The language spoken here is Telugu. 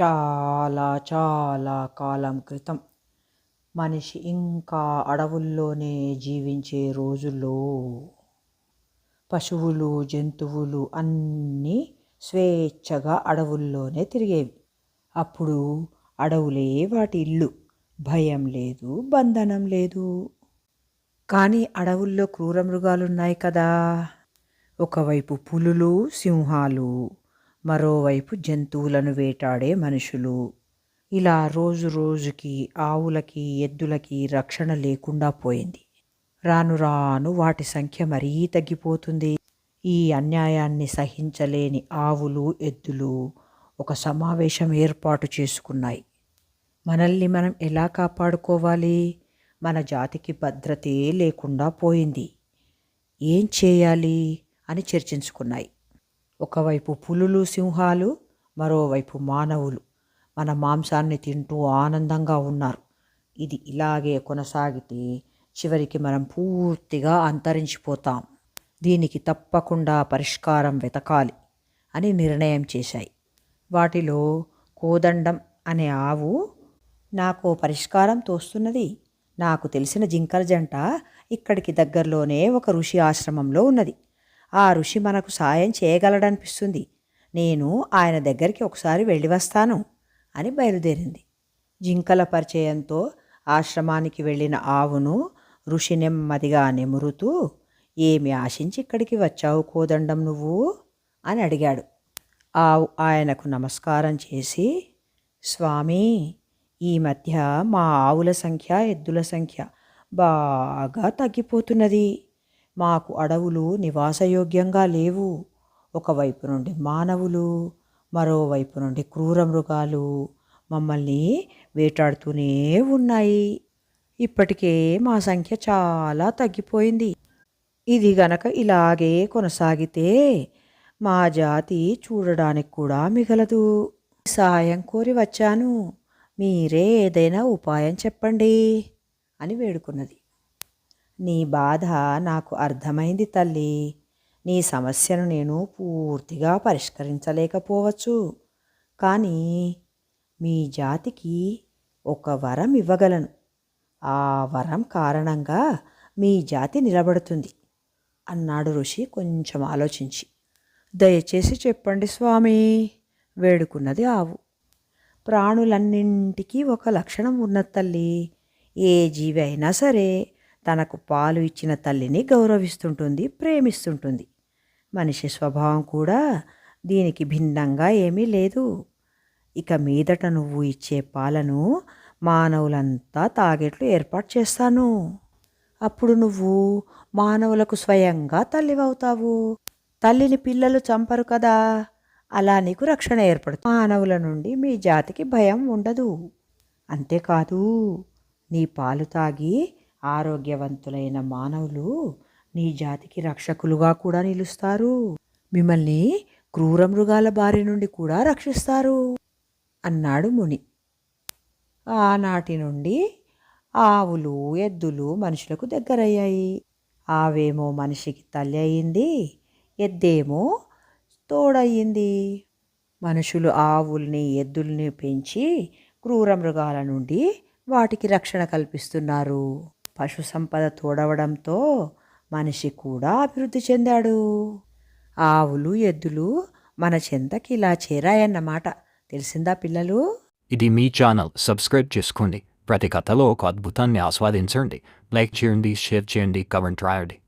చాలా చాలా కాలం క్రితం మనిషి ఇంకా అడవుల్లోనే జీవించే రోజుల్లో పశువులు జంతువులు అన్నీ స్వేచ్ఛగా అడవుల్లోనే తిరిగేవి. అప్పుడు అడవులే వాటి ఇల్లు. భయం లేదు బంధనం లేదు. కానీ అడవుల్లో క్రూర మృగాలున్నాయి కదా. ఒకవైపు పులులు సింహాలు మరోవైపు జంతువులను వేటాడే మనుషులు. ఇలా రోజు రోజుకి ఆవులకి ఎద్దులకి రక్షణ లేకుండా పోయింది. రాను రాను వాటి సంఖ్య మరీ తగ్గిపోతుంది. ఈ అన్యాయాన్ని సహించలేని ఆవులు ఎద్దులు ఒక సమావేశం ఏర్పాటు చేసుకున్నాయి. మనల్ని మనం ఎలా కాపాడుకోవాలి? మన జాతికి భద్రతే లేకుండా పోయింది. ఏం చేయాలి? అని చర్చించుకున్నాయి. ఒకవైపు పులులు సింహాలు మరోవైపు మానవులు. మన మాంసాన్ని తింటూ ఆనందంగా ఉన్నారు. ఇది ఇలాగే కొనసాగితే చివరికి మనం పూర్తిగా అంతరించిపోతాం. దీనికి తప్పకుండా పరిష్కారం వెతకాలి అని నిర్ణయం చేశాయి. వాటిలో కోదండం అనే ఆవు నాకు పరిష్కారం తోస్తున్నది. నాకు తెలిసిన జింకల జంట ఇక్కడికి దగ్గరలోనే ఒక ఋషి ఆశ్రమంలో ఉన్నది. ఆ ఋషి మనకు సాయం చేయగలడనిపిస్తుంది. నేను ఆయన దగ్గరికి ఒకసారి వెళ్ళి వస్తాను అని బయలుదేరింది. జింకల పరిచయంతో ఆశ్రమానికి వెళ్ళిన ఆవును ఋషి నెమ్మదిగా నెమురుతూ ఏమి ఆశించి ఇక్కడికి వచ్చావు కోదండం నువ్వు అని అడిగాడు. ఆవు ఆయనకు నమస్కారం చేసి స్వామి ఈ మధ్య మా ఆవుల సంఖ్య ఎద్దుల సంఖ్య బాగా తగ్గిపోతున్నది. మాకు అడవులు నివాసయోగ్యంగా లేవు. ఒకవైపు నుండి మానవులు మరోవైపు నుండి క్రూర మృగాలు మమ్మల్ని వేటాడుతూనే ఉన్నాయి. ఇప్పటికే మా సంఖ్య చాలా తగ్గిపోయింది. ఇది గనక ఇలాగే కొనసాగితే మా జాతి చూడడానికి కూడా మిగలదు. సాయం కోరి వచ్చాను. మీరే ఏదైనా ఉపాయం చెప్పండి అని వేడుకున్నది. నీ బాధ నాకు అర్థమైంది తల్లి. నీ సమస్యను నేను పూర్తిగా పరిష్కరించలేకపోవచ్చు. కానీ మీ జాతికి ఒక వరం ఇవ్వగలను. ఆ వరం కారణంగా మీ జాతి నిలబడుతుంది అన్నాడు ఋషి కొంచెం ఆలోచించి. దయచేసి చెప్పండి స్వామి వేడుకున్నది ఆవు. ప్రాణులన్నింటికీ ఒక లక్షణం ఉన్న తల్లి. ఏ జీవి అయినా సరే తనకు పాలు ఇచ్చిన తల్లిని గౌరవిస్తుంటుంది ప్రేమిస్తుంటుంది. మనిషి స్వభావం కూడా దీనికి భిన్నంగా ఏమీ లేదు. ఇక మీదట నువ్వు ఇచ్చే పాలను మానవులంతా తాగేట్లు ఏర్పాటు చేస్తాను. అప్పుడు నువ్వు మానవులకు స్వయంగా తల్లివవుతావు. తల్లిని పిల్లలు చంపరు కదా. అలా నీకు రక్షణ ఏర్పడుతుంది మానవుల నుండి మీ జాతికి భయం ఉండదు. అంతేకాదు నీ పాలు తాగి ఆరోగ్యవంతులైన మానవులు నీ జాతికి రక్షకులుగా కూడా నిలుస్తారు. మిమ్మల్ని క్రూర మృగాల బారి నుండి కూడా రక్షిస్తారు. అన్నాడు ముని. ఆనాటి నుండి ఆవులు ఎద్దులు మనుషులకు దగ్గరయ్యాయి. ఆవేమో మనిషికి తల్లి అయింది ఎద్దేమో తోడయ్యింది మనుషులు ఆవుల్ని ఎద్దుల్ని పెంచి క్రూర మృగాల నుండి వాటికి రక్షణ కల్పిస్తున్నారు. పశు సంపద తోడవడంతో మనిషి కూడా అభివృద్ధి చెందాడు. ఆవులు ఎద్దులు మన చెంతకి ఇలా చేరాయన్నమాట. తెలిసిందా పిల్లలు? ఇది మీ ఛానల్. సబ్స్క్రైబ్ చేసుకోండి. ప్రతి కథలో ఒక అద్భుతాన్ని ఆస్వాదించండి. లైక్ చేయండి షేర్ చేయండి కమెంట్ రాయండి.